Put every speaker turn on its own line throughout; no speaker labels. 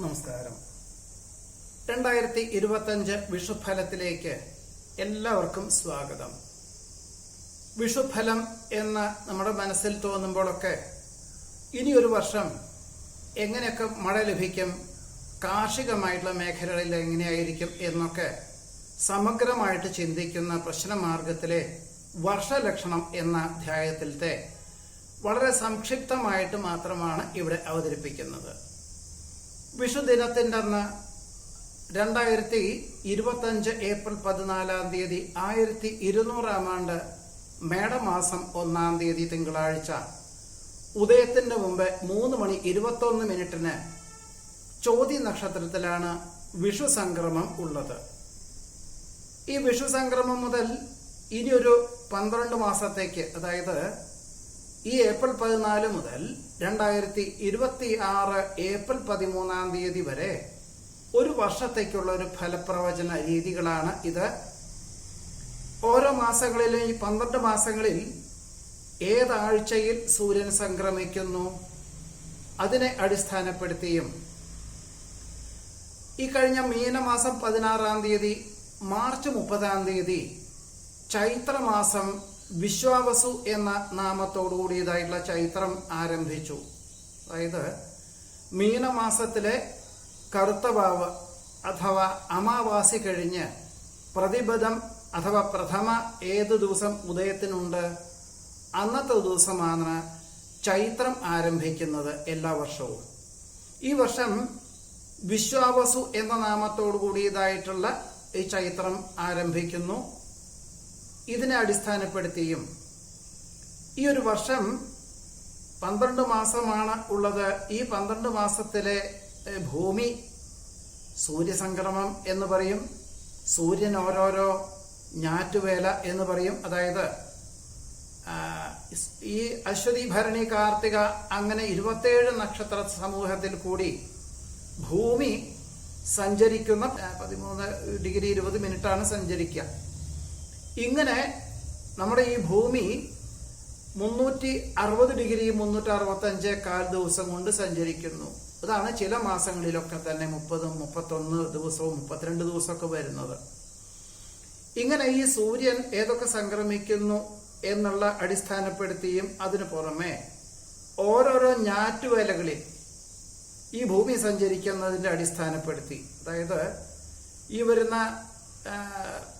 നമസ്കാരം. രണ്ടായിരത്തി ഇരുപത്തഞ്ച് വിഷുഫലത്തിലേക്ക് എല്ലാവർക്കും സ്വാഗതം. വിഷുഫലം എന്ന് നമ്മുടെ മനസ്സിൽ തോന്നുമ്പോഴൊക്കെ ഇനിയൊരു വർഷം എങ്ങനെയൊക്കെ മഴ ലഭിക്കും കാർഷികമായിട്ടുള്ള മേഖലകളിൽ എങ്ങനെയായിരിക്കും എന്നൊക്കെ സമഗ്രമായിട്ട് ചിന്തിക്കുന്ന പ്രശ്നമാർഗത്തിലെ വർഷലക്ഷണം എന്ന അധ്യായത്തിലത്തെ വളരെ സംക്ഷിപ്തമായിട്ട് മാത്രമാണ് ഇവിടെ അവതരിപ്പിക്കുന്നത്. വിഷുദിനത്തിന്റെ അന്ന് രണ്ടായിരത്തി ഇരുപത്തഞ്ച് ഏപ്രിൽ പതിനാലാം തീയതി ആയിരത്തി ഇരുന്നൂറാം ആണ്ട് മേടമാസം ഒന്നാം തീയതി തിങ്കളാഴ്ച. ഉദയത്തിന്റെ മുമ്പ് മൂന്ന് മണി ഇരുപത്തൊന്ന് മിനിറ്റിന് ചോതി നക്ഷത്രത്തിലാണ് വിഷു സംക്രമം ഉള്ളത്. ഈ വിഷു സംക്രമം മുതൽ ഇനിയൊരു പന്ത്രണ്ട് മാസത്തേക്ക് അതായത് ഈ ഏപ്രിൽ പതിനാല് മുതൽ രണ്ടായിരത്തി ഇരുപത്തി ആറ് ഏപ്രിൽ പതിമൂന്നാം തീയതി വരെ ഒരു വർഷത്തേക്കുള്ള ഒരു ഫലപ്രവചന രീതികളാണ് ഇത്. ഓരോ മാസങ്ങളിലും ഈ പന്ത്രണ്ട് മാസങ്ങളിൽ ഏതാഴ്ചയിൽ സൂര്യൻ സംക്രമിക്കുന്നു അതിനെ അടിസ്ഥാനപ്പെടുത്തിയും. ഈ കഴിഞ്ഞ മീനമാസം പതിനാറാം തീയതി മാർച്ച് മുപ്പതാം തീയതി ചൈത്രമാസം വിശ്വാവസു എന്ന നാമത്തോടുകൂടിയതായിട്ടുള്ള ചൈത്രം ആരംഭിച്ചു. അതായത് മീനമാസത്തിലെ കറുത്തവാവ് അഥവാ അമാവാസി കഴിഞ്ഞ് പ്രതിപദം അഥവാ പ്രഥമ ഏത് ദിവസം ഉദയത്തിനുണ്ട്? അന്നത്തെ ദിവസമാണ് ചൈത്രം ആരംഭിക്കുന്നത് എല്ലാ വർഷവും. ഈ വർഷം വിശ്വാവസു എന്ന നാമത്തോടു കൂടിയതായിട്ടുള്ള ഈ ചൈത്രം ആരംഭിക്കുന്നു. ഇതിനെ അടിസ്ഥാനപ്പെടുത്തിയും ഈ ഒരു വർഷം പന്ത്രണ്ട് മാസമാണ് ഉള്ളത്. ഈ പന്ത്രണ്ട് മാസത്തിലെ ഭൂമി സൂര്യസംക്രമം എന്ന് പറയും സൂര്യൻ ഓരോരോ ഞാറ്റുവേല എന്ന് പറയും. അതായത് ഈ അശ്വതി ഭരണി കാർത്തിക അങ്ങനെ ഇരുപത്തേഴ് നക്ഷത്ര സമൂഹത്തിൽ കൂടി ഭൂമി സഞ്ചരിക്കുന്ന പതിമൂന്ന് ഡിഗ്രി ഇരുപത് മിനിറ്റാണ് സഞ്ചരിക്കുക. ഇങ്ങനെ നമ്മുടെ ഈ ഭൂമി മുന്നൂറ്റി അറുപത് ഡിഗ്രി മുന്നൂറ്റി അറുപത്തി അഞ്ച് കാൽ ദിവസം കൊണ്ട് സഞ്ചരിക്കുന്നു. അതാണ് ചില മാസങ്ങളിലൊക്കെ തന്നെ മുപ്പതും മുപ്പത്തൊന്ന് ദിവസവും മുപ്പത്തിരണ്ട് ദിവസമൊക്കെ വരുന്നത്. ഇങ്ങനെ ഈ സൂര്യൻ ഏതൊക്കെ സംക്രമിക്കുന്നു എന്നുള്ള അടിസ്ഥാനപ്പെടുത്തിയും അതിനു പുറമെ ഓരോരോ ഞാറ്റുവേലകളിൽ ഈ ഭൂമി സഞ്ചരിക്കുന്നതിന്റെ അടിസ്ഥാനപ്പെടുത്തി. അതായത് ഈ വരുന്ന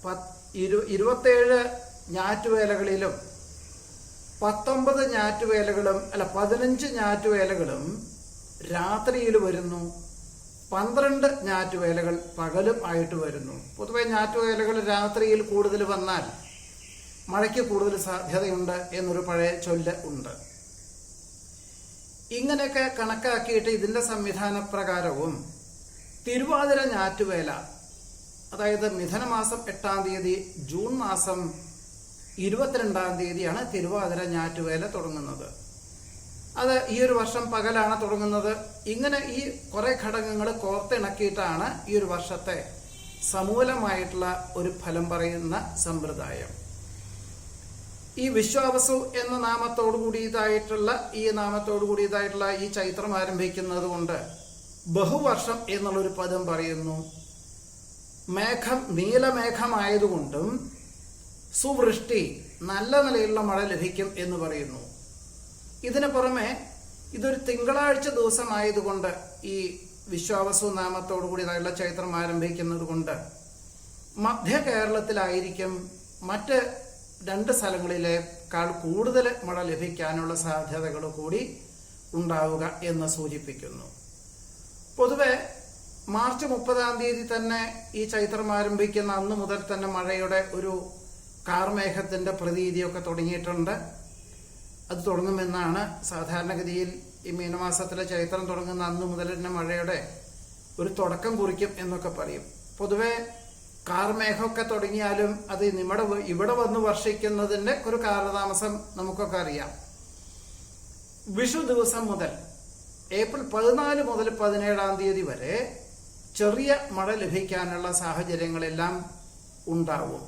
പത്ത്- ഇരു- ഇരുപത്തേഴ് ഞാറ്റുവേലകളിലും പത്തൊമ്പത് ഞാറ്റുവേലകളും അല്ല പതിനഞ്ച് ഞാറ്റുവേലകളും രാത്രിയിൽ വരുന്നു. പന്ത്രണ്ട് ഞാറ്റുവേലകൾ പകലും ആയിട്ട് വരുന്നു. പൊതുവെ ഞാറ്റുവേലകൾ രാത്രിയിൽ കൂടുതൽ വന്നാൽ മഴയ്ക്ക് കൂടുതൽ സാധ്യതയുണ്ട് എന്നൊരു പഴയ ചൊല്ല് ഉണ്ട്. ഇങ്ങനെയൊക്കെ കണക്കാക്കിയിട്ട് ഇതിന്റെ സംവിധാന പ്രകാരവും തിരുവാതിര ഞാറ്റുവേല അതായത് മിഥുനമാസം എട്ടാം തീയതി ജൂൺ മാസം ഇരുപത്തിരണ്ടാം തീയതിയാണ് തിരുവാതിര ഞാറ്റുവേല തുടങ്ങുന്നത്. അത് ഈ ഒരു വർഷം പകലാണ് തുടങ്ങുന്നത്. ഇങ്ങനെ ഈ കുറെ ഘടകങ്ങൾ കോർത്തിണക്കിയിട്ടാണ് ഈ ഒരു വർഷത്തെ സമൂലമായിട്ടുള്ള ഒരു ഫലം പറയുന്ന സമ്പ്രദായം. ഈ വിശ്വാവസു എന്ന നാമത്തോടു കൂടിയതായിട്ടുള്ള ഈ നാമത്തോടു കൂടിയതായിട്ടുള്ള ഈ ചൈത്രം ആരംഭിക്കുന്നത് കൊണ്ട് ബഹുവർഷം എന്നുള്ളൊരു പദം പറയുന്നു. മേഘം നീലമേഘമായതുകൊണ്ടും സുവൃഷ്ടി നല്ല നിലയിലുള്ള മഴ ലഭിക്കും എന്ന് പറയുന്നു. ഇതിന് പുറമെ ഇതൊരു തിങ്കളാഴ്ച ദിവസമായതുകൊണ്ട് ഈ വിശ്വാവസു നാമത്തോടു നല്ല ചൈത്രം ആരംഭിക്കുന്നത് കൊണ്ട് മധ്യ കേരളത്തിലായിരിക്കും മറ്റ് രണ്ട് സ്ഥലങ്ങളിലേക്കാൾ കൂടുതൽ മഴ ലഭിക്കാനുള്ള സാധ്യതകൾ കൂടി ഉണ്ടാവുക എന്ന് സൂചിപ്പിക്കുന്നു. പൊതുവെ മാർച്ച് മുപ്പതാം തീയതി തന്നെ ഈ ചൈത്രം ആരംഭിക്കുന്ന അന്ന് മുതൽ തന്നെ മഴയുടെ ഒരു കാർമേഘത്തിന്റെ പ്രതീതിയൊക്കെ തുടങ്ങിയിട്ടുണ്ട്. അത് തുടങ്ങുമെന്നാണ് സാധാരണഗതിയിൽ ഈ മീനമാസത്തിലെ ചൈത്രം തുടങ്ങുന്ന അന്ന് മുതൽ തന്നെ മഴയുടെ ഒരു തുടക്കം കുറിക്കും എന്നൊക്കെ പറയും. പൊതുവേ കാർമേഘമൊക്കെ തുടങ്ങിയാലും അത് നമ്മുടെ ഇവിടെ വന്ന് വർഷിക്കുന്നതിന്റെ ഒരു കാലതാമസം നമുക്കൊക്കെ അറിയാം. വിഷു ദിവസം മുതൽ ഏപ്രിൽ പതിനാല് മുതൽ പതിനേഴാം തീയതി വരെ ചെറിയ മഴ ലഭിക്കാനുള്ള സാഹചര്യങ്ങളെല്ലാം ഉണ്ടാവും.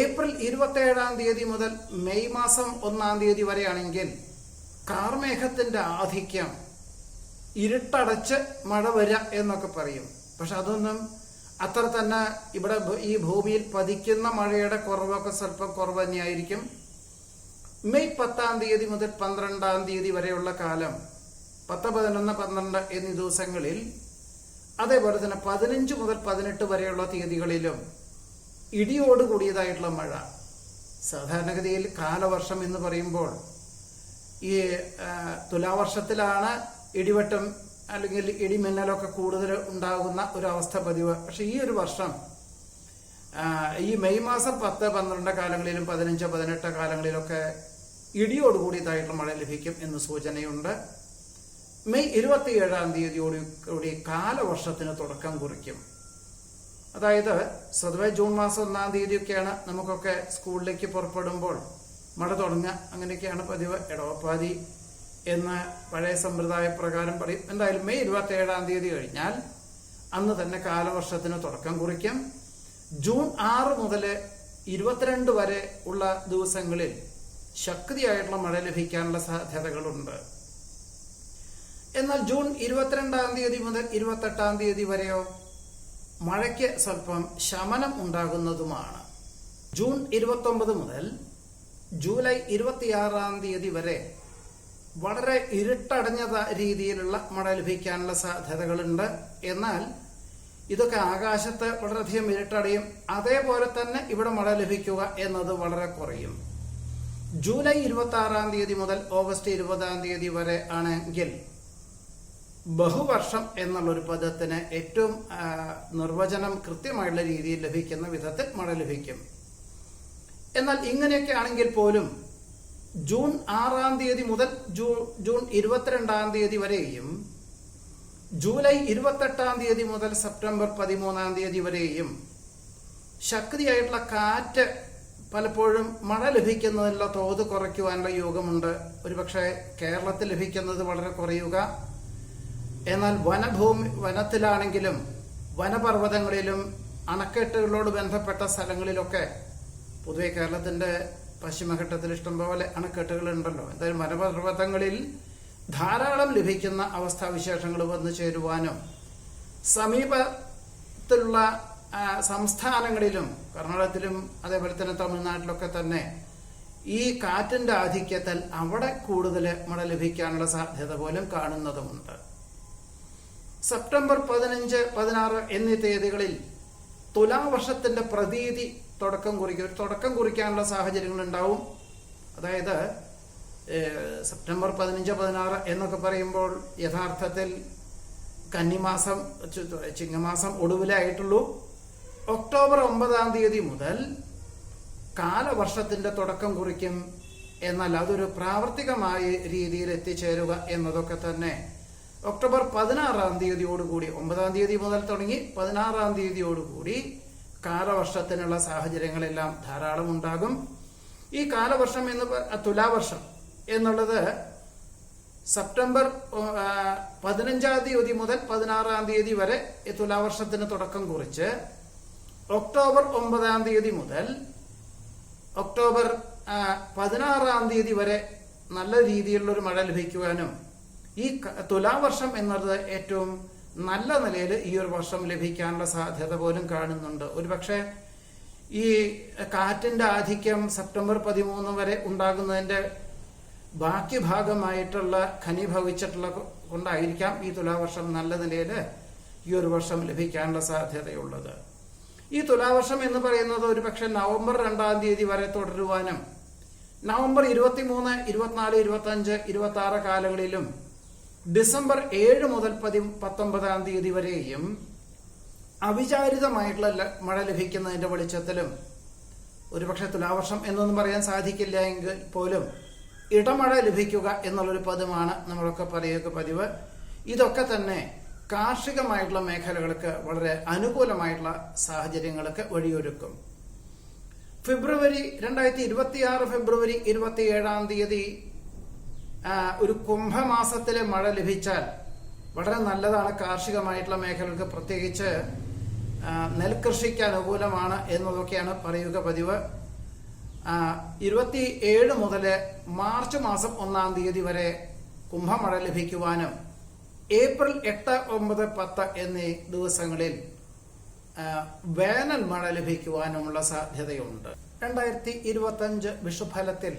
ഏപ്രിൽ ഇരുപത്തേഴാം തീയതി മുതൽ മെയ് മാസം ഒന്നാം തീയതി വരെയാണെങ്കിൽ കാർമേഘത്തിന്റെ ആധിക്യം ഇരുട്ടടച്ച് മഴ വരിക എന്നൊക്കെ പറയും. പക്ഷെ അതൊന്നും അത്ര തന്നെ ഇവിടെ ഈ ഭൂമിയിൽ പതിക്കുന്ന മഴയുടെ കുറവൊക്കെ സ്വല്പം കുറവ് തന്നെയായിരിക്കും. മെയ് പത്താം തീയതി മുതൽ പന്ത്രണ്ടാം തീയതി വരെയുള്ള കാലം പത്ത് പതിനൊന്ന് പന്ത്രണ്ട് എന്നീ ദിവസങ്ങളിൽ അതേപോലെ തന്നെ പതിനഞ്ച് മുതൽ പതിനെട്ട് വരെയുള്ള തീയതികളിലും ഇടിയോട് കൂടിയതായിട്ടുള്ള മഴ. സാധാരണഗതിയിൽ കാലവർഷം എന്ന് പറയുമ്പോൾ ഈ തുലാവർഷത്തിലാണ് ഇടിവെട്ടം അല്ലെങ്കിൽ ഇടിമിന്നലൊക്കെ കൂടുതൽ ഉണ്ടാകുന്ന ഒരു അവസ്ഥ പതിവ്. പക്ഷെ ഈ ഒരു വർഷം ഈ മെയ് മാസം പത്ത് പന്ത്രണ്ട് കാലങ്ങളിലും പതിനഞ്ച് പതിനെട്ട് കാലങ്ങളിലൊക്കെ ഇടിയോട് കൂടിയതായിട്ടുള്ള മഴ ലഭിക്കും എന്ന് സൂചനയുണ്ട്. മെയ് ഇരുപത്തിയേഴാം തീയതിയോട് കൂടി കാലവർഷത്തിന് തുടക്കം കുറിക്കും. അതായത് സ്വതവേ ജൂൺ മാസം ഒന്നാം തീയതിയൊക്കെയാണ് നമുക്കൊക്കെ സ്കൂളിലേക്ക് പുറപ്പെടുമ്പോൾ മഴ തുടങ്ങുക. അങ്ങനെയൊക്കെയാണ് പതിവ്. ഇടവപ്പാതി എന്ന് പഴയ സമ്പ്രദായ പ്രകാരം പറയും. എന്തായാലും മെയ് ഇരുപത്തി ഏഴാം തീയതി കഴിഞ്ഞാൽ അന്ന് തന്നെ കാലവർഷത്തിന് തുടക്കം കുറിക്കും. ജൂൺ ആറ് മുതൽ ഇരുപത്തിരണ്ട് വരെ ഉള്ള ദിവസങ്ങളിൽ ശക്തിയായിട്ടുള്ള മഴ ലഭിക്കാനുള്ള സാധ്യതകളുണ്ട്. എന്നാൽ ജൂൺ ഇരുപത്തിരണ്ടാം തീയതി മുതൽ ഇരുപത്തെട്ടാം തീയതി വരെയോ മഴയ്ക്ക് സ്വല്പം ശമനം ഉണ്ടാകുന്നതുമാണ്. ജൂൺ ഇരുപത്തൊമ്പത് മുതൽ ജൂലൈ ഇരുപത്തിയാറാം തീയതി വരെ വളരെ ഇരുട്ടടഞ്ഞ രീതിയിലുള്ള മഴ ലഭിക്കാനുള്ള സാധ്യതകളുണ്ട്. എന്നാൽ ഇതൊക്കെ ആകാശത്ത് വളരെയധികം ഇരുട്ടടയും അതേപോലെ തന്നെ ഇവിടെ മഴ ലഭിക്കുക എന്നത് വളരെ കുറയും. ജൂലൈ ഇരുപത്തി ആറാം തീയതി മുതൽ ഓഗസ്റ്റ് ഇരുപതാം തീയതി വരെ ആണെങ്കിൽ ബഹുവർഷം എന്നുള്ളൊരു പദത്തിന് ഏറ്റവും നിർവചനം കൃത്യമായുള്ള രീതിയിൽ ലഭിക്കുന്ന വിധത്തിൽ മഴ ലഭിക്കും. എന്നാൽ ഇങ്ങനെയൊക്കെ ആണെങ്കിൽ പോലും ജൂൺ ആറാം തീയതി മുതൽ ജൂൺ ജൂൺ ഇരുപത്തിരണ്ടാം തീയതി വരെയും ജൂലൈ ഇരുപത്തെട്ടാം തീയതി മുതൽ സെപ്റ്റംബർ പതിമൂന്നാം തീയതി വരെയും ശക്തിയായിട്ടുള്ള കാറ്റ് പലപ്പോഴും മഴ ലഭിക്കുന്നതിനുള്ള തോത് കുറയ്ക്കുവാനുള്ള യോഗമുണ്ട്. ഒരുപക്ഷെ കേരളത്തിൽ ലഭിക്കുന്നത് വളരെ കുറയുക എന്നാൽ വനഭൂമി വനത്തിലാണെങ്കിലും വനപർവതങ്ങളിലും അണക്കെട്ടുകളോട് ബന്ധപ്പെട്ട സ്ഥലങ്ങളിലൊക്കെ പൊതുവെ കേരളത്തിന്റെ പശ്ചിമഘട്ടത്തിൽ ഇഷ്ടംപോലെ അണക്കെട്ടുകൾ ഉണ്ടല്ലോ എന്തായാലും വനപർവതങ്ങളിൽ ധാരാളം ലഭിക്കുന്ന അവസ്ഥാവിശേഷങ്ങൾ വന്നു ചേരുവാനും സമീപത്തുള്ള സംസ്ഥാനങ്ങളിലും കർണാടകത്തിലും അതേപോലെ തന്നെ തമിഴ്നാട്ടിലൊക്കെ തന്നെ ഈ കാറ്റിന്റെ ആധിക്യത്തിൽ അവിടെ കൂടുതൽ മഴ ലഭിക്കാനുള്ള സാധ്യത പോലും കാണുന്നതുമുണ്ട്. സെപ്റ്റംബർ പതിനഞ്ച് പതിനാറ് എന്നീ തീയതികളിൽ തുലാവർഷത്തിന്റെ പ്രതീതി തുടക്കം കുറിക്കും. ഒരു തുടക്കം കുറിക്കാനുള്ള സാഹചര്യങ്ങൾ ഉണ്ടാവും. അതായത് സെപ്റ്റംബർ പതിനഞ്ച് പതിനാറ് എന്നൊക്കെ പറയുമ്പോൾ യഥാർത്ഥത്തിൽ കന്നിമാസം ചിങ്ങമാസം ഒടുവിലായിട്ടുള്ളൂ ഒക്ടോബർ ഒമ്പതാം തീയതി മുതൽ കാലവർഷത്തിന്റെ തുടക്കം കുറിക്കും. എന്നാൽ അതൊരു പ്രാവർത്തികമായ രീതിയിൽ എത്തിച്ചേരുക എന്നതൊക്കെ തന്നെ ഒക്ടോബർ പതിനാറാം തീയതിയോടുകൂടി ഒമ്പതാം തീയതി മുതൽ തുടങ്ങി പതിനാറാം തീയതിയോടുകൂടി കാലവർഷത്തിനുള്ള സാഹചര്യങ്ങളെല്ലാം ധാരാളം ഉണ്ടാകും. ഈ കാലവർഷം എന്ന് തുലാവർഷം എന്നുള്ളത് സെപ്റ്റംബർ പതിനഞ്ചാം തീയതി മുതൽ പതിനാറാം തീയതി വരെ ഈ തുലാവർഷത്തിന് തുടക്കം കുറിച്ച് ഒക്ടോബർ ഒമ്പതാം തീയതി മുതൽ ഒക്ടോബർ പതിനാറാം തീയതി വരെ നല്ല രീതിയിലുള്ളൊരു മഴ ലഭിക്കുവാനും ഈ തുലാവർഷം എന്നത് ഏറ്റവും നല്ല നിലയിൽ ഈ ഒരു വർഷം ലഭിക്കാനുള്ള സാധ്യത പോലും കാണുന്നുണ്ട്. ഒരുപക്ഷെ ഈ കാറ്റിന്റെ ആധിക്യം സെപ്റ്റംബർ പതിമൂന്ന് വരെ ഉണ്ടാകുന്നതിന്റെ ബാക്കി ഭാഗമായിട്ടുള്ള ഖനിഭവിച്ചിട്ടുള്ള കൊണ്ടായിരിക്കാം ഈ തുലാവർഷം നല്ല നിലയിൽ ഈ ഒരു വർഷം ലഭിക്കാനുള്ള സാധ്യതയുള്ളത്. ഈ തുലാവർഷം എന്ന് പറയുന്നത് ഒരുപക്ഷെ നവംബർ രണ്ടാം തീയതി വരെ തുടരുവാനും നവംബർ ഇരുപത്തിമൂന്ന് ഇരുപത്തിനാല് ഇരുപത്തി അഞ്ച് ഇരുപത്തി ആറ് കാലങ്ങളിലും ഡിസംബർ ഏഴ് മുതൽ പതി പത്തൊമ്പതാം തീയതി വരെയും അവിചാരിതമായിട്ടുള്ള മഴ ലഭിക്കുന്നതിന്റെ വെളിച്ചത്തിലും ഒരുപക്ഷെ തുലാവർഷം എന്നൊന്നും പറയാൻ സാധിക്കില്ല എങ്കിൽ പോലും ഇടമഴ ലഭിക്കുക എന്നുള്ളൊരു പദമാണ് നമ്മളൊക്കെ പറയുക പതിവ്. ഇതൊക്കെ തന്നെ കാർഷികമായിട്ടുള്ള മേഖലകൾക്ക് വളരെ അനുകൂലമായിട്ടുള്ള സാഹചര്യങ്ങൾക്ക് വഴിയൊരുക്കും. ഫെബ്രുവരി രണ്ടായിരത്തി ഇരുപത്തിയാറ് ഫെബ്രുവരി ഇരുപത്തി ഏഴാം തീയതി ഒരു കുംഭമാസത്തിലെ മഴ ലഭിച്ചാൽ വളരെ നല്ലതാണ് കാർഷികമായിട്ടുള്ള മേഖലകൾക്ക് പ്രത്യേകിച്ച് നെൽകൃഷിക്ക് അനുകൂലമാണ് എന്നതൊക്കെയാണ് പറയുക പതിവ്. ഇരുപത്തി ഏഴ് മുതൽ മാർച്ച് മാസം ഒന്നാം തീയതി വരെ കുംഭമഴ ലഭിക്കുവാനും ഏപ്രിൽ എട്ട് ഒമ്പത് പത്ത് എന്നീ ദിവസങ്ങളിൽ വേനൽ മഴ ലഭിക്കുവാനുമുള്ള സാധ്യതയുണ്ട്. രണ്ടായിരത്തി ഇരുപത്തഞ്ച് വിഷുഫലത്തിൽ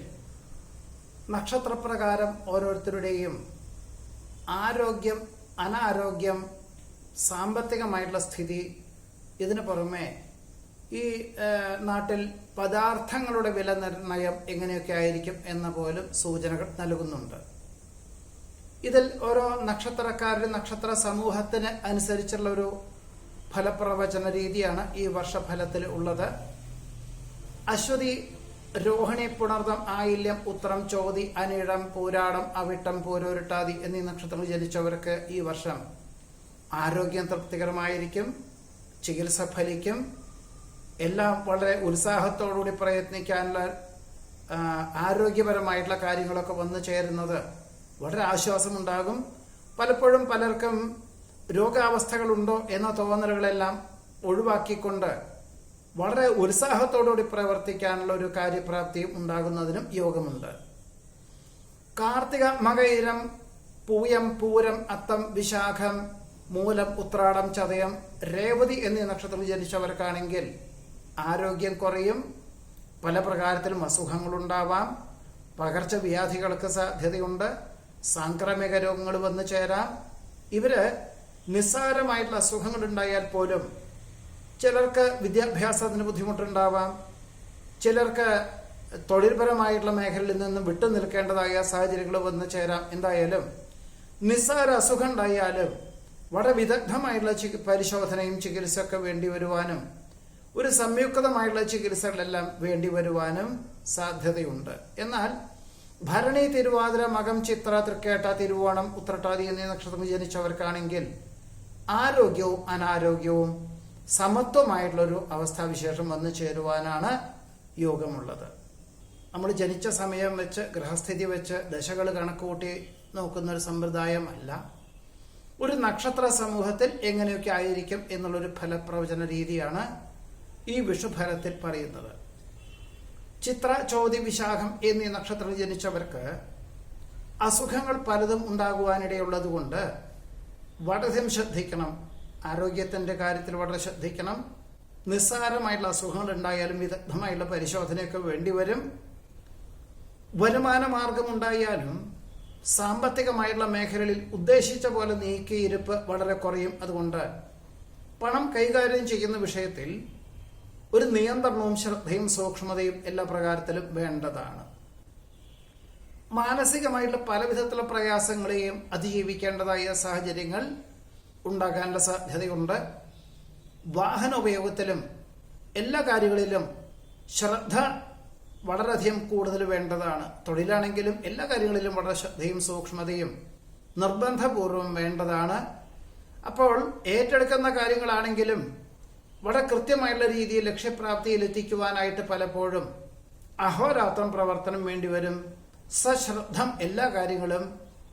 നക്ഷത്രപ്രകാരം ഓരോരുത്തരുടെയും ആരോഗ്യം അനാരോഗ്യം സാമ്പത്തികമായിട്ടുള്ള സ്ഥിതി ഇതിനു പുറമെ ഈ നാട്ടിൽ പദാർത്ഥങ്ങളുടെ വില നിർണയം എങ്ങനെയൊക്കെ ആയിരിക്കും എന്ന പോലും സൂചനകൾ നൽകുന്നുണ്ട്. ഇതിൽ ഓരോ നക്ഷത്രക്കാരുടെ നക്ഷത്ര സമൂഹത്തിന് അനുസരിച്ചുള്ള ഒരു ഫലപ്രവചന രീതിയാണ് ഈ വർഷഫലത്തിൽ ഉള്ളത്. അശ്വതി രോഹിണി പുണർദം ആയില്യം ഉത്രം ചോതി അനിഴം പൂരാടം അവിട്ടം പൂരോരുട്ടാതി എന്നീ നക്ഷത്രങ്ങൾ ജനിച്ചവർക്ക് ഈ വർഷം ആരോഗ്യം തൃപ്തികരമായിരിക്കും ചികിത്സ ഫലിക്കും. എല്ലാം വളരെ ഉത്സാഹത്തോടുകൂടി പ്രയത്നിക്കാനുള്ള ആരോഗ്യപരമായിട്ടുള്ള കാര്യങ്ങളൊക്കെ വന്നു ചേരുന്നത് വളരെ ആശ്വാസമുണ്ടാകും. പലപ്പോഴും പലർക്കും രോഗാവസ്ഥകളുണ്ടോ എന്ന തോന്നലുകളെല്ലാം ഒഴിവാക്കിക്കൊണ്ട് വളരെ ഉത്സാഹത്തോടുകൂടി പ്രവർത്തിക്കാനുള്ള ഒരു കാര്യപ്രാപ്തിയും ഉണ്ടാകുന്നതിനും യോഗമുണ്ട്. കാർത്തിക മകയിരം പൂയം പൂരം അത്തം വിശാഖം മൂലം ഉത്രാടം ചതയം രേവതി എന്നീ നക്ഷത്രത്തിൽ ജനിച്ചവർക്കാണെങ്കിൽ ആരോഗ്യം കുറയും പല പ്രകാരത്തിലും അസുഖങ്ങളുണ്ടാവാം പകർച്ചവ്യാധികൾക്ക് സാധ്യതയുണ്ട് സാംക്രമിക രോഗങ്ങൾ വന്നു ചേരാം. ഇവർ നിസ്സാരമായിട്ടുള്ള അസുഖങ്ങൾ ഉണ്ടായാൽ പോലും ചിലർക്ക് വിദ്യാഭ്യാസത്തിന് ബുദ്ധിമുട്ടുണ്ടാവാം. ചിലർക്ക് തൊഴിൽപരമായിട്ടുള്ള മേഖലയിൽ നിന്നും വിട്ടു നിൽക്കേണ്ടതായ സാഹചര്യങ്ങൾ വന്നു ചേരാം. എന്തായാലും നിസ്സാര അസുഖം ഉണ്ടായാലും വളരെ വിദഗ്ധമായിട്ടുള്ള ചികി പരിശോധനയും ചികിത്സയൊക്കെ വേണ്ടി വരുവാനും ഒരു സംയുക്തമായിട്ടുള്ള ചികിത്സകളെല്ലാം വേണ്ടി വരുവാനും സാധ്യതയുണ്ട്. എന്നാൽ ഭരണി തിരുവാതിര മകം ചിത്ര തൃക്കേട്ട തിരുവോണം ഉത്രട്ടാതി എന്നീ നക്ഷത്രങ്ങൾ ജനിച്ചവർക്കാണെങ്കിൽ ആരോഗ്യവും അനാരോഗ്യവും സമത്വമായിട്ടുള്ളൊരു അവസ്ഥാവിശേഷം വന്നു ചേരുവാനാണ് യോഗമുള്ളത്. നമ്മൾ ജനിച്ച സമയം വെച്ച് ഗ്രഹസ്ഥിതി വെച്ച് ദശകൾ കണക്കുകൂട്ടി നോക്കുന്ന ഒരു സമ്പ്രദായമല്ല. ഒരു നക്ഷത്ര സമൂഹത്തിൽ എങ്ങനെയൊക്കെ ആയിരിക്കും എന്നുള്ളൊരു ഫലപ്രവചന രീതിയാണ് ഈ വിഷുഫലത്തിൽ പറയുന്നത്. ചിത്ര ചോതി വിശാഖം എന്നീ നക്ഷത്രത്തിൽ ജനിച്ചവർക്ക് അസുഖങ്ങൾ പലതും ഉണ്ടാകുവാനിടയുള്ളത് കൊണ്ട് വടധം ശ്രദ്ധിക്കണം. ആരോഗ്യത്തിന്റെ കാര്യത്തിൽ വളരെ ശ്രദ്ധിക്കണം. നിസ്സാരമായിട്ടുള്ള അസുഖങ്ങൾ ഉണ്ടായാലും വിദഗ്ധമായിട്ടുള്ള പരിശോധനയൊക്കെ വേണ്ടിവരും വരുമാന മാർഗമുണ്ടായാലും സാമ്പത്തികമായിട്ടുള്ള മേഖലകളിൽ ഉദ്ദേശിച്ച പോലെ നീക്കിയിരുപ്പ് വളരെ കുറയും. അതുകൊണ്ട് പണം കൈകാര്യം ചെയ്യുന്ന വിഷയത്തിൽ ഒരു നിയന്ത്രണവും ശ്രദ്ധയും സൂക്ഷ്മതയും എല്ലാ പ്രകാരത്തിലും വേണ്ടതാണ്. മാനസികമായിട്ടുള്ള പലവിധത്തിലുള്ള പ്രയാസങ്ങളെയും അതിജീവിക്കേണ്ടതായ സാഹചര്യങ്ങൾ ഉണ്ടാകാനുള്ള സാധ്യതയുണ്ട്. വാഹന ഉപയോഗത്തിലും എല്ലാ കാര്യങ്ങളിലും ശ്രദ്ധ വളരെയധികം കൂടുതൽ വേണ്ടതാണ്. തൊഴിലാണെങ്കിലും എല്ലാ കാര്യങ്ങളിലും വളരെ ശ്രദ്ധയും സൂക്ഷ്മതയും നിർബന്ധപൂർവം വേണ്ടതാണ്. അപ്പോൾ ഏറ്റെടുക്കുന്ന കാര്യങ്ങളാണെങ്കിലും വളരെ കൃത്യമായിട്ടുള്ള രീതിയിൽ ലക്ഷ്യപ്രാപ്തിയിൽ എത്തിക്കുവാനായിട്ട് പലപ്പോഴും അഹോരാത്രം പ്രവർത്തനം വേണ്ടിവരും സശ്രദ്ധം എല്ലാ കാര്യങ്ങളും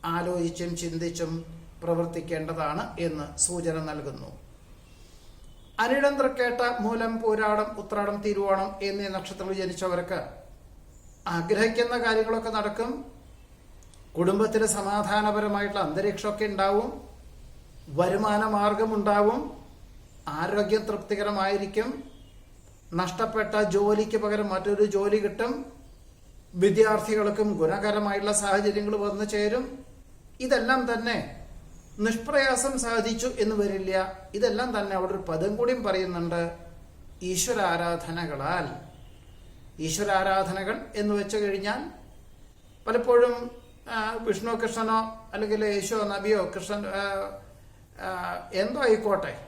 ആലോചിച്ചും ചിന്തിച്ചും പ്രവർത്തിക്കേണ്ടതാണ് എന്ന് സൂചന നൽകുന്നു. അനിടം തൃക്കേട്ട മൂലം പൂരാടം ഉത്രാടം തിരുവോണം എന്നീ നക്ഷത്രങ്ങൾ ജനിച്ചവർക്ക് ആഗ്രഹിക്കുന്ന കാര്യങ്ങളൊക്കെ നടക്കും. കുടുംബത്തിൽ സമാധാനപരമായിട്ടുള്ള അന്തരീക്ഷമൊക്കെ ഉണ്ടാവും. വരുമാന മാർഗമുണ്ടാവും ആരോഗ്യം തൃപ്തികരമായിരിക്കും. നഷ്ടപ്പെട്ട ജോലിക്ക് പകരം മറ്റൊരു ജോലി കിട്ടും. വിദ്യാർത്ഥികൾക്കും ഗുണകരമായിട്ടുള്ള സാഹചര്യങ്ങൾ വന്നു ചേരും. ഇതെല്ലാം തന്നെ നിഷ്പ്രയാസം സാധിച്ചു എന്ന് വരില്ല. ഇതെല്ലാം തന്നെ അവിടെ ഒരു പദം കൂടിയും പറയുന്നുണ്ട്. ഈശ്വരാരാധനകളാൽ. ഈശ്വരാരാധനകൾ എന്ന് വെച്ചു കഴിഞ്ഞാൽ പലപ്പോഴും വിഷ്ണു കൃഷ്ണനോ അല്ലെങ്കിൽ യേശോ നബിയോ കൃഷ്ണൻ എന്തോ ആയിക്കോട്ടെ.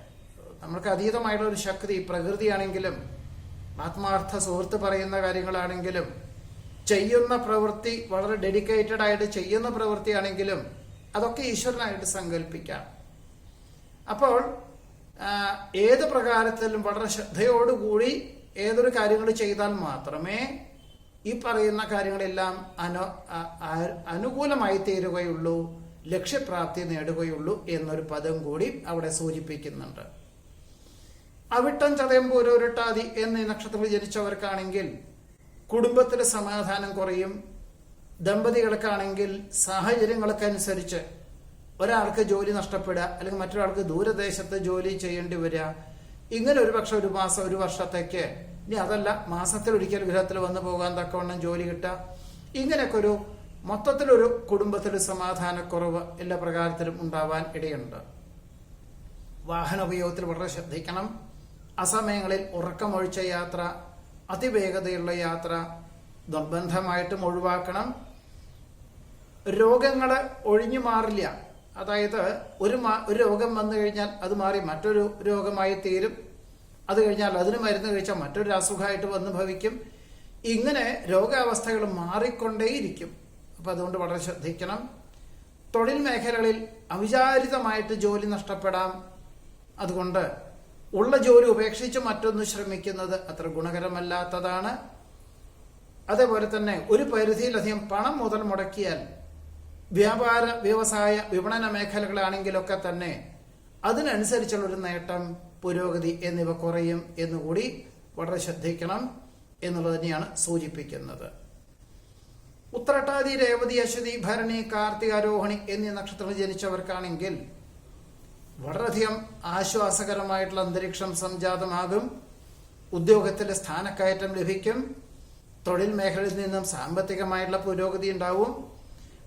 നമ്മൾക്ക് അതീതമായിട്ടുള്ള ഒരു ശക്തി പ്രകൃതിയാണെങ്കിലും ആത്മാർത്ഥ സുഹൃത്ത് പറയുന്ന കാര്യങ്ങളാണെങ്കിലും ചെയ്യുന്ന പ്രവൃത്തി വളരെ ഡെഡിക്കേറ്റഡ് ആയിട്ട് ചെയ്യുന്ന പ്രവൃത്തിയാണെങ്കിലും അതൊക്കെ ഈശ്വരനായിട്ട് സങ്കല്പിക്കാം അപ്പോൾ ഏത് പ്രകാരത്തിലും വളരെ ശ്രദ്ധയോടുകൂടി ഏതൊരു കാര്യങ്ങൾ ചെയ്താൽ മാത്രമേ ഈ പറയുന്ന കാര്യങ്ങളെല്ലാം അനു അനുകൂലമായി തീരുകയുള്ളൂ ലക്ഷ്യപ്രാപ്തി നേടുകയുള്ളൂ എന്നൊരു പദം കൂടി അവിടെ സൂചിപ്പിക്കുന്നുണ്ട്. അവിട്ടം ചതയം പൂരോരുട്ടാതി എന്നീ നക്ഷത്രത്തിൽ ജനിച്ചവർക്കാണെങ്കിൽ കുടുംബത്തിലെ സമാധാനം കുറയും ദമ്പതികൾക്കാണെങ്കിൽ സാഹചര്യങ്ങൾക്കനുസരിച്ച് ഒരാൾക്ക് ജോലി നഷ്ടപ്പെടുക അല്ലെങ്കിൽ മറ്റൊരാൾക്ക് ദൂരദേശത്ത് ജോലി ചെയ്യേണ്ടി വരിക. ഇങ്ങനെ ഒരു പക്ഷെ ഒരു മാസം ഒരു വർഷത്തേക്ക് ഇനി അതല്ല മാസത്തിൽ ഒരിക്കൽ ഗൃഹത്തിൽ വന്നു പോകാൻ തക്കവണ്ണം ജോലി കിട്ടുക. ഇങ്ങനെയൊക്കെ ഒരു മൊത്തത്തിലൊരു കുടുംബത്തിൽ സമാധാനക്കുറവ് എല്ലാ പ്രകാരത്തിലും ഉണ്ടാവാൻ ഇടയുണ്ട്. വാഹന ഉപയോഗത്തിൽ വളരെ ശ്രദ്ധിക്കണം. അസമയങ്ങളിൽ ഉറക്കമൊഴിച്ച യാത്ര അതിവേഗതയുള്ള യാത്ര നിർബന്ധമായിട്ടും ഒഴിവാക്കണം. രോഗങ്ങൾ ഒഴിഞ്ഞു മാറില്ല. അതായത് ഒരു ഒരു രോഗം വന്നു കഴിഞ്ഞാൽ അത് മാറി മറ്റൊരു രോഗമായി തീരും. അത് കഴിഞ്ഞാൽ അതിന് മരുന്ന് കഴിച്ചാൽ മറ്റൊരു അസുഖമായിട്ട് വന്ന് ഭവിക്കും. ഇങ്ങനെ രോഗാവസ്ഥകൾ മാറിക്കൊണ്ടേയിരിക്കും. അപ്പം അതുകൊണ്ട് വളരെ ശ്രദ്ധിക്കണം. തൊഴിൽ മേഖലകളിൽ അവിചാരിതമായിട്ട് ജോലി നഷ്ടപ്പെടാം. അതുകൊണ്ട് ഉള്ള ജോലി ഉപേക്ഷിച്ച് മറ്റൊന്ന് ശ്രമിക്കുന്നത് അത്ര ഗുണകരമല്ലാത്തതാണ്. അതേപോലെ തന്നെ ഒരു പരിധിയിലധികം പണം മുതൽ മുടക്കിയാൽ വ്യാപാര വ്യവസായ വിപണന മേഖലകളാണെങ്കിലൊക്കെ തന്നെ അതിനനുസരിച്ചുള്ള ഒരു നേട്ടം പുരോഗതി എന്നിവ കുറയും എന്നുകൂടി വളരെ ശ്രദ്ധിക്കണം എന്നുള്ളത് തന്നെയാണ് സൂചിപ്പിക്കുന്നത്. ഉത്രട്ടാതി രേവതി അശ്വതി ഭരണി കാർത്തിക രോഹിണി എന്നീ നക്ഷത്രങ്ങൾ ജനിച്ചവർക്കാണെങ്കിൽ വളരെയധികം ആശ്വാസകരമായിട്ടുള്ള അന്തരീക്ഷം സംജാതമാകും. ഉദ്യോഗത്തിലെ സ്ഥാനക്കയറ്റം ലഭിക്കും. തൊഴിൽ മേഖലയിൽ നിന്നും സാമ്പത്തികമായിട്ടുള്ള പുരോഗതി ഉണ്ടാവും.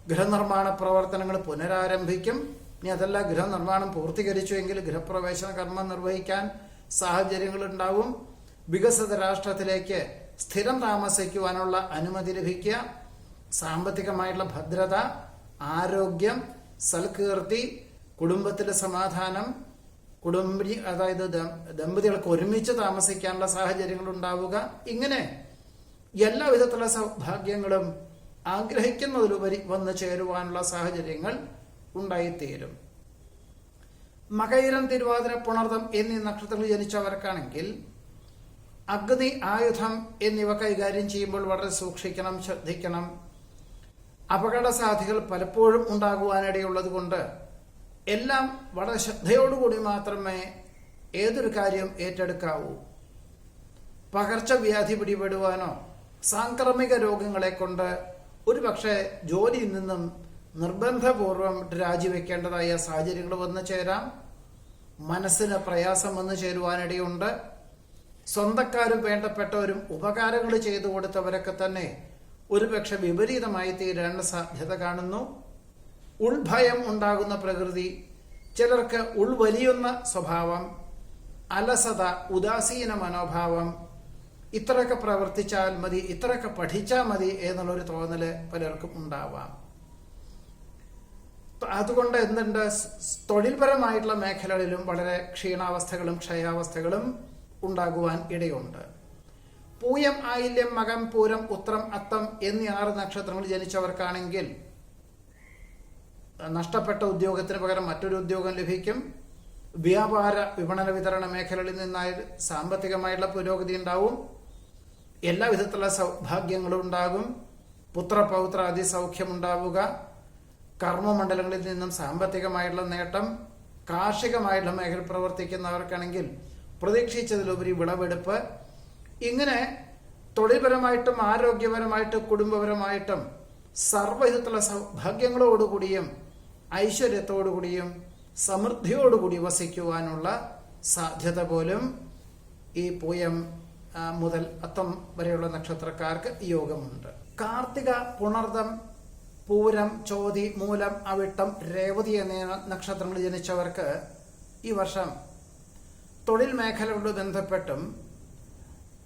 ഗൃഹനിർമ്മാണ പ്രവർത്തനങ്ങൾ പുനരാരംഭിക്കും. ഇനി അതല്ല ഗൃഹനിർമ്മാണം പൂർത്തീകരിച്ചുവെങ്കിൽ ഗൃഹപ്രവേശന കർമ്മം നിർവഹിക്കാൻ സാഹചര്യങ്ങൾ ഉണ്ടാവും. വികസിത രാഷ്ട്രത്തിലേക്ക് സ്ഥിരം താമസിക്കുവാനുള്ള അനുമതി ലഭിക്കുക. സാമ്പത്തികമായിട്ടുള്ള ഭദ്രത ആരോഗ്യം സൽകീർത്തി കുടുംബത്തിലെ സമാധാനം കുടുംബി അതായത് ദമ്പതികൾക്ക് ഒരുമിച്ച് താമസിക്കാനുള്ള സാഹചര്യങ്ങൾ ഉണ്ടാവുക. ഇങ്ങനെ എല്ലാ വിധത്തിലുള്ള സൗഭാഗ്യങ്ങളും ആഗ്രഹിക്കുന്നതിലുപരി വന്നു ചേരുവാനുള്ള സാഹചര്യങ്ങൾ ഉണ്ടായിത്തീരും. മകയിരം തിരുവാതിര പുണർദം എന്നീ നക്ഷത്രങ്ങൾ ജനിച്ചവർക്കാണെങ്കിൽ അഗ്നി ആയുധം എന്നിവ കൈകാര്യം ചെയ്യുമ്പോൾ വളരെ സൂക്ഷിക്കണം ശ്രദ്ധിക്കണം. അപകട സാധ്യതകൾ പലപ്പോഴും ഉണ്ടാകുവാനിടയുള്ളത് കൊണ്ട് എല്ലാം വളരെ ശ്രദ്ധയോടുകൂടി മാത്രമേ ഏതൊരു കാര്യം ഏറ്റെടുക്കാവൂ. പകർച്ചവ്യാധി പിടിപെടുവാനോ സാംക്രമിക രോഗങ്ങളെ കൊണ്ട് ഒരു പക്ഷേ ജോലിയിൽ നിന്നും നിർബന്ധപൂർവം രാജിവെക്കേണ്ടതായ സാഹചര്യങ്ങൾ വന്നു ചേരാം. മനസ്സിന് പ്രയാസം വന്നു ചേരുവാനിടയുണ്ട്. സ്വന്തക്കാരും വേണ്ടപ്പെട്ടവരും ഉപകാരങ്ങൾ ചെയ്തു കൊടുത്തവരൊക്കെ തന്നെ ഒരുപക്ഷെ വിപരീതമായി തീരേണ്ട സാധ്യത കാണുന്നു. ഉൾഭയം ഉണ്ടാകുന്ന പ്രകൃതി ചിലർക്ക് ഉൾവലിയുന്ന സ്വഭാവം അലസത ഉദാസീന മനോഭാവം ഇത്രയൊക്കെ പ്രവർത്തിച്ചാൽ മതി ഇത്രയൊക്കെ പഠിച്ചാൽ മതി എന്നുള്ളൊരു തോന്നൽ പലർക്കും ഉണ്ടാവാം. അതുകൊണ്ട് എന്തുണ്ട്? തൊഴിൽപരമായിട്ടുള്ള മേഖലകളിലും വളരെ ക്ഷീണാവസ്ഥകളും ക്ഷയാവസ്ഥകളും ഉണ്ടാകുവാൻ ഇടയുണ്ട്. പൂയം ആയില്യം മകം പൂരം ഉത്രം അത്തം എന്നീ ആറ് നക്ഷത്രങ്ങൾ ജനിച്ചവർക്കാണെങ്കിൽ നഷ്ടപ്പെട്ട ഉദ്യോഗത്തിന് പകരം മറ്റൊരു ഉദ്യോഗം ലഭിക്കും. വ്യാപാര വിപണന വിതരണ മേഖലകളിൽ നിന്നായി സാമ്പത്തികമായിട്ടുള്ള പുരോഗതി ഉണ്ടാവും. എല്ലാ വിധത്തിലുള്ള സൗഭാഗ്യങ്ങളും ഉണ്ടാകും. പുത്രപൗത്രാദി സൗഖ്യമുണ്ടാവുക. കർമ്മമണ്ഡലങ്ങളിൽ നിന്നും സാമ്പത്തികമായിട്ടുള്ള നേട്ടം കാർഷികമായിട്ടുള്ള മേഖല പ്രവർത്തിക്കുന്നവർക്കാണെങ്കിൽ പ്രതീക്ഷിച്ചതിലുപരി വിളവെടുപ്പ്. ഇങ്ങനെ തൊഴിൽപരമായിട്ടും ആരോഗ്യപരമായിട്ടും കുടുംബപരമായിട്ടും സർവവിധത്തിലുള്ള സൗഭാഗ്യങ്ങളോടുകൂടിയും ഐശ്വര്യത്തോടുകൂടിയും സമൃദ്ധിയോടുകൂടി വസിക്കുവാനുള്ള സാധ്യത പോലും ഈ പൂയം മുതൽ അത്തം വരെയുള്ള നക്ഷത്രക്കാർക്ക് യോഗമുണ്ട്. കാർത്തിക പുണർദം പൂരം ചോതി മൂലം അവിട്ടം രേവതി എന്നീ നക്ഷത്രങ്ങൾ ജനിച്ചവർക്ക് ഈ വർഷം തൊഴിൽ മേഖലയോട് ബന്ധപ്പെട്ടും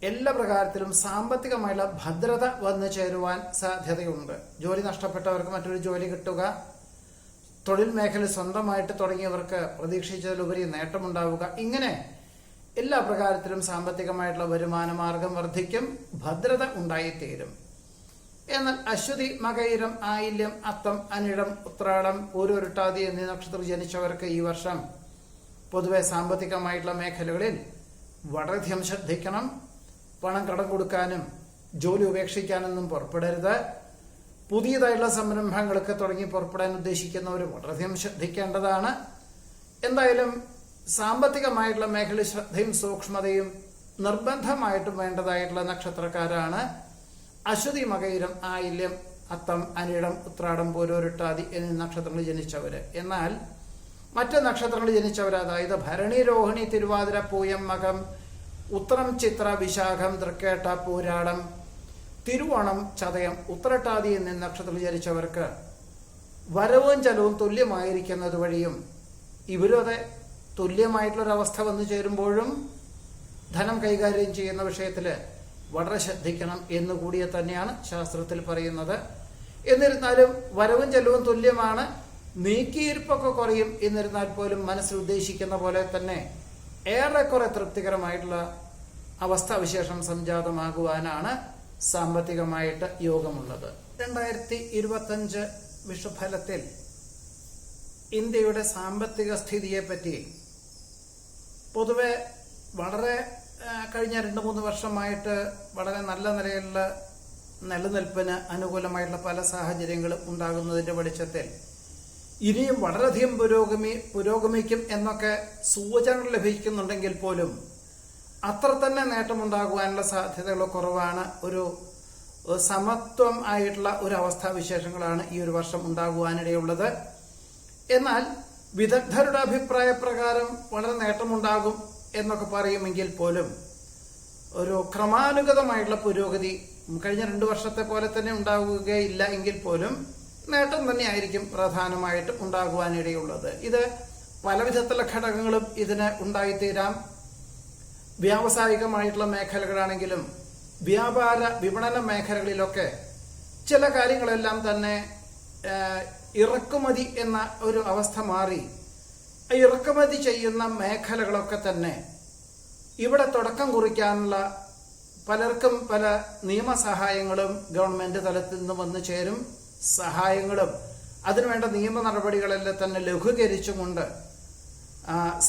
എല്ലാ പ്രകാരത്തിലും സാമ്പത്തികമായുള്ള ഭദ്രത വന്നു ചേരുവാൻ സാധ്യതയുണ്ട്. ജോലി നഷ്ടപ്പെട്ടവർക്ക് മറ്റൊരു ജോലി കിട്ടുക തൊഴിൽ മേഖല സ്വന്തമായിട്ട് തുടങ്ങിയവർക്ക് പ്രതീക്ഷിച്ചതിലുപരി നേട്ടമുണ്ടാവുക. ഇങ്ങനെ എല്ലാ പ്രകാരത്തിലും സാമ്പത്തികമായിട്ടുള്ള വരുമാനമാർഗം വർദ്ധിക്കും ഭദ്രത ഉണ്ടായിത്തീരും. എന്നാൽ അശ്വതി മകയിരം ആയില്യം അത്തം അനിഴം ഉത്രാടം പൂരുരുട്ടാതി എന്നീ നക്ഷത്രം ജനിച്ചവർക്ക് ഈ വർഷം പൊതുവെ സാമ്പത്തികമായിട്ടുള്ള മേഖലകളിൽ വളരെയധികം ശ്രദ്ധിക്കണം. പണം കടം കൊടുക്കാനും ജോലി ഉപേക്ഷിക്കാനൊന്നും പുറപ്പെടരുത്. പുതിയതായിട്ടുള്ള സംരംഭങ്ങളൊക്കെ തുടങ്ങി പുറപ്പെടാൻ ഉദ്ദേശിക്കുന്നവർ വളരെയധികം ശ്രദ്ധിക്കേണ്ടതാണ്. എന്തായാലും സാമ്പത്തികമായിട്ടുള്ള മേഖല ശ്രദ്ധയും സൂക്ഷ്മതയും നിർബന്ധമായിട്ടും വേണ്ടതായിട്ടുള്ള നക്ഷത്രക്കാരാണ് അശ്വതി മകയിരം ആയില്യം അത്തം അനിടം ഉത്രാടം പോരോരുട്ടാതി എന്നീ നക്ഷത്രങ്ങളിൽ ജനിച്ചവര്. എന്നാൽ മറ്റ് നക്ഷത്രങ്ങളിൽ ജനിച്ചവർ അതായത് ഭരണി രോഹിണി തിരുവാതിര പൂയം മകം ഉത്രം ചിത്ര വിശാഖം തൃക്കേട്ട പൂരാടം തിരുവോണം ചതയം ഉത്രട്ടാതി എന്നീ നക്ഷത്രത്തിൽ ജനിച്ചവർക്ക് വരവും ചെലവും തുല്യമായിരിക്കുന്നത് വഴിയും ഇവരും അതെ തുല്യമായിട്ടുള്ളൊരവസ്ഥ വന്നു ചേരുമ്പോഴും ധനം കൈകാര്യം ചെയ്യുന്ന വിഷയത്തിൽ വളരെ ശ്രദ്ധിക്കണം എന്നുകൂടിയ തന്നെയാണ് ശാസ്ത്രത്തിൽ പറയുന്നത്. എന്നിരുന്നാലും വരവും ചെലവും തുല്യമാണ്. നീക്കിയിരിപ്പൊക്കെ കുറയും. എന്നിരുന്നാൽ പോലും മനസ്സിൽ ഉദ്ദേശിക്കുന്ന പോലെ തന്നെ ഏറെക്കുറെ തൃപ്തികരമായിട്ടുള്ള അവസ്ഥാവിശേഷം സംജാതമാകുവാനാണ് സാമ്പത്തികമായിട്ട് യോഗമുള്ളത്. രണ്ടായിരത്തി ഇരുപത്തഞ്ച് വിഷുഫലത്തിൽ ഇന്ത്യയുടെ സാമ്പത്തിക സ്ഥിതിയെപ്പറ്റി പൊതുവെ വളരെ കഴിഞ്ഞ രണ്ട് മൂന്ന് വർഷമായിട്ട് വളരെ നല്ല നിലയിലുള്ള നിലനിൽപ്പിന് അനുകൂലമായിട്ടുള്ള പല സാഹചര്യങ്ങളും ഉണ്ടാകുന്നതിന്റെ വെളിച്ചത്തിൽ ഇനിയും വളരെയധികം പുരോഗമി പുരോഗമിക്കും എന്നൊക്കെ സൂചനകൾ ലഭിക്കുന്നുണ്ടെങ്കിൽ പോലും അത്ര തന്നെ നേട്ടമുണ്ടാകുവാനുള്ള സാധ്യതകൾ കുറവാണ്. ഒരു സമത്വം ആയിട്ടുള്ള ഒരു അവസ്ഥാവിശേഷങ്ങളാണ് ഈ ഒരു വർഷം ഉണ്ടാകുവാനിടയുള്ളത്. എന്നാൽ വിദഗ്ധരുടെ അഭിപ്രായ പ്രകാരം വളരെ നേട്ടമുണ്ടാകും എന്നൊക്കെ പറയുമെങ്കിൽ പോലും ഒരു ക്രമാനുഗതമായിട്ടുള്ള പുരോഗതി കഴിഞ്ഞ രണ്ടു വർഷത്തെ പോലെ തന്നെ ഉണ്ടാവുകയില്ല എങ്കിൽ പോലും നേട്ടം തന്നെയായിരിക്കും പ്രധാനമായിട്ടും ഉണ്ടാകുവാനിടയുള്ളത്. ഇത് പല വിധത്തിലുള്ള ഘടകങ്ങളും ഇതിന് ഉണ്ടായിത്തീരാം. വ്യാവസായികമായിട്ടുള്ള മേഖലകളാണെങ്കിലും വ്യാപാര വിപണന മേഖലകളിലൊക്കെ ചില കാര്യങ്ങളെല്ലാം തന്നെ ഇറക്കുമതി എന്ന ഒരു അവസ്ഥ മാറി. ഇറക്കുമതി ചെയ്യുന്ന മേഖലകളൊക്കെ തന്നെ ഇവിടെ തുടക്കം കുറിക്കാനുള്ള പലർക്കും പല നിയമസഹായങ്ങളും ഗവൺമെന്റ് തലത്തിൽ നിന്ന് വന്നു ചേരും സഹായങ്ങളും. അതിനുവേണ്ട നിയമ നടപടികളെല്ലാം തന്നെ ലഘൂകരിച്ചുകൊണ്ട്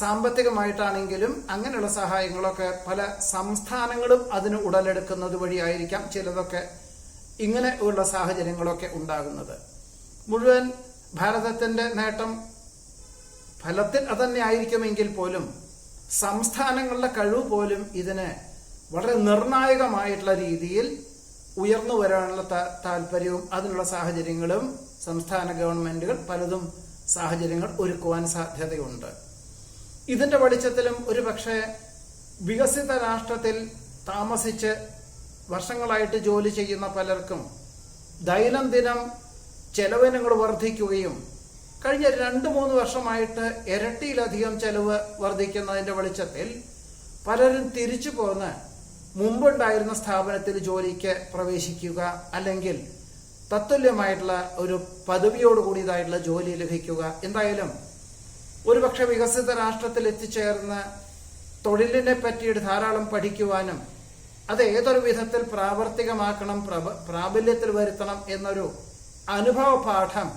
സാമ്പത്തികമായിട്ടാണെങ്കിലും അങ്ങനെയുള്ള സഹായങ്ങളൊക്കെ പല സംസ്ഥാനങ്ങളും അതിന് ഉടലെടുക്കുന്നത് വഴിയായിരിക്കാം ചിലതൊക്കെ ഇങ്ങനെ ഉള്ള സാഹചര്യങ്ങളൊക്കെ ഉണ്ടാകുന്നത്. മുഴുവൻ ഭാരതത്തിന്റെ നേട്ടം ഫലത്തിൽ അതന്നെ ആയിരിക്കുമെങ്കിൽ പോലും സംസ്ഥാനങ്ങളുടെ കഴിവ് പോലും ഇതിന് വളരെ നിർണായകമായിട്ടുള്ള രീതിയിൽ ഉയർന്നു വരാനുള്ള താല്പര്യവും അതിനുള്ള സാഹചര്യങ്ങളും സംസ്ഥാന ഗവൺമെന്റുകൾ പലതും സാഹചര്യങ്ങൾ ഒരുക്കുവാൻ സാധ്യതയുണ്ട്. ഇതിന്റെ വെളിച്ചത്തിലും ഒരുപക്ഷെ വികസിത രാഷ്ട്രത്തിൽ താമസിച്ച് വർഷങ്ങളായിട്ട് ജോലി ചെയ്യുന്ന പലർക്കും ദൈനംദിനം ചെലവിനങ്ങൾ വർദ്ധിക്കുകയും കഴിഞ്ഞ രണ്ട് മൂന്ന് വർഷമായിട്ട് ഇരട്ടിയിലധികം ചെലവ് വർദ്ധിക്കുന്നതിന്റെ വെളിച്ചത്തിൽ പലരും തിരിച്ചു പോന്ന് മുമ്പുണ്ടായിരുന്ന സ്ഥാപനത്തിൽ ജോലിക്ക് പ്രവേശിക്കുക അല്ലെങ്കിൽ തത്തുല്യമായിട്ടുള്ള ഒരു പദവിയോട് കൂടിയതായിട്ടുള്ള ജോലി ലഭിക്കുക. എന്തായാലും ഒരുപക്ഷെ വികസിത രാഷ്ട്രത്തിൽ എത്തിച്ചേർന്ന് തൊഴിലിനെ പറ്റിയിട്ട് ധാരാളം പഠിക്കുവാനും അത് ഏതൊരു വിധത്തിൽ പ്രാവർത്തികമാക്കണം പ്രബ- പ്രാബല്യത്തിൽ വരുത്തണം എന്നൊരു അനുഭവ പാഠം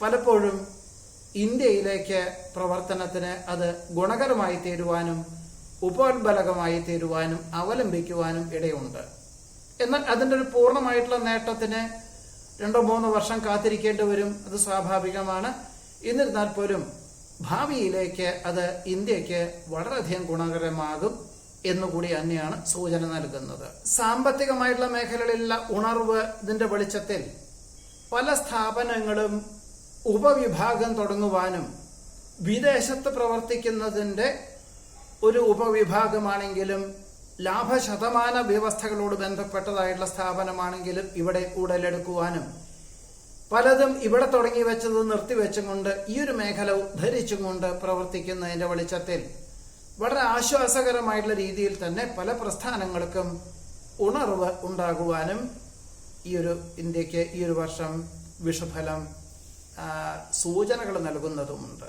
പലപ്പോഴും ഇന്ത്യയിലേക്ക് പ്രവർത്തനത്തിന് അത് ഗുണകരമായി തീരുവാനും ഉപോത്ബലകമായി തീരുവാനും അവലംബിക്കുവാനും ഇടയുണ്ട്. എന്നാൽ അതിന്റെ ഒരു പൂർണമായിട്ടുള്ള നേട്ടത്തിന് രണ്ടോ മൂന്നോ വർഷം കാത്തിരിക്കേണ്ടി വരും അത് സ്വാഭാവികമാണ്. എന്നിരുന്നാൽ പോലും ഭാവിയിലേക്ക് അത് ഇന്ത്യയ്ക്ക് വളരെയധികം ഗുണകരമാകും എന്നുകൂടി തന്നെയാണ് സൂചന നൽകുന്നത്. സാമ്പത്തികമായിട്ടുള്ള മേഖലകളിലുള്ള ഉണർവ് ഇതിന്റെ വെളിച്ചത്തിൽ പല സ്ഥാപനങ്ങളും ഉപവിഭാഗം തുടങ്ങുവാനും വിദേശത്ത് പ്രവർത്തിക്കുന്നതിന്റെ ഒരു ഉപവിഭാഗമാണെങ്കിലും ലാഭശതമാന വ്യവസ്ഥകളോട് ബന്ധപ്പെട്ടതായിട്ടുള്ള സ്ഥാപനമാണെങ്കിലും ഇവിടെ ഉടലെടുക്കുവാനും പലതും ഇവിടെ തുടങ്ങി വെച്ചത് നിർത്തിവെച്ചും കൊണ്ട് ഈ ഒരു മേഖല ഉദ്ധരിച്ചും കൊണ്ട് പ്രവർത്തിക്കുന്നതിന്റെ വെളിച്ചത്തിൽ വളരെ ആശ്വാസകരമായിട്ടുള്ള രീതിയിൽ തന്നെ പല പ്രസ്ഥാനങ്ങൾക്കും ഉണർവ് ഉണ്ടാകുവാനും ഈ ഒരു ഇന്ത്യയ്ക്ക് ഈ ഒരു വർഷം വിഷുഫലം സൂചനകൾ നൽകുന്നതുമുണ്ട്.